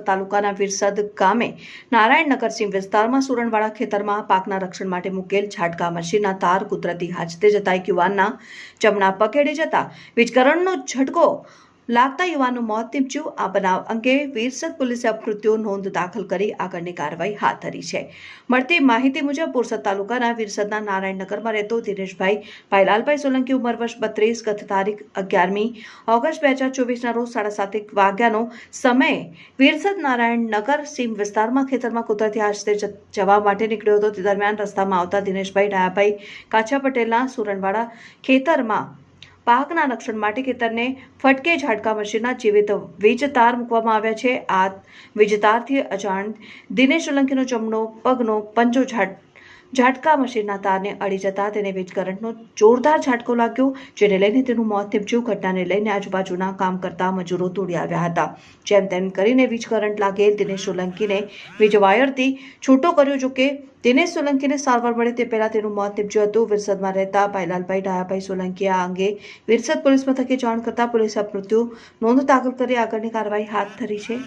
તાલુકાના વિરસદ ગામે નારાયણનગર સીમ વિસ્તારમાં સુરણવાળા ખેતરમાં પાકના રક્ષણ માટે મૂકેલ છાટકા મશીનના તાર કુદરતી હાજતે જતા એક યુવાનના જમણા પકેડે જતા વીજકરણનો ઝટકો લાગતા યુવાનનું મોત નીપજ્યું. આ બનાવ અંગે વીરસદ પોલીસે અપકૃત્યો નોંધ દાખલ કરી આગળની કાર્યવાહી હાથ ધરી છે. મળતી માહિતી મુજબ બોરસદ તાલુકાના વીરસદના નારાયણનગરમાં રહેતો દિનેશભાઈ ભાઈલાલભાઈ સોલંકી ઉંમર વર્ષ બત્રીસ, ગત તારીખ અગિયારમી ઓગસ્ટ બે હજાર ચોવીસના રોજ સાડા સાત વાગ્યાનો સમય વીરસદ નારાયણનગર સીમ વિસ્તારમાં ખેતરમાં કુદરતી આશરે જવા માટે નીકળ્યો હતો. તે દરમિયાન રસ્તામાં આવતા દિનેશભાઈ ડાયાભાઈ કાછા પટેલના સુરણવાડા ખેતરમાં પાકના રક્ષણ માટે ખેતરને ફટકે ઝાટકા મશીનના જીવિત વીજ તાર મૂકવામાં આવ્યા છે. આ વીજ તારથી અજાણ દિનેશ સોલંકીનો જમણો પગનો પંજો ઝાટ ઝાટકા મશીનના તારને અડી જતા તેને વીજ કરંટનો જોરદાર ઝાટકો લાગ્યો, જેને લઈને તેનું મોત નીપજ્યું ઘટનાને લઈને આજુબાજુના કામ કરતા મજૂરો દોડી આવ્યા હતા. જેમ તેમ કરીને વીજ કરંટ લાગે દિનેશ સોલંકીને વીજ વાયરથી છૂટો કર્યો, જો કે દિનેશ સોલંકીને સારવાર મળે તે પહેલાં તેનું મોત નીપજ્યું હતું. વિરસદમાં રહેતા ભાઈલાલભાઈ ડાયાભાઈ સોલંકીએ આ અંગે વિરસદ પોલીસ મથકે જાણ કરતા પોલીસે મૃત્યુ નોંધ દાખલ કરી. આગળની કાર્યવાહી હાથ ધરી છે.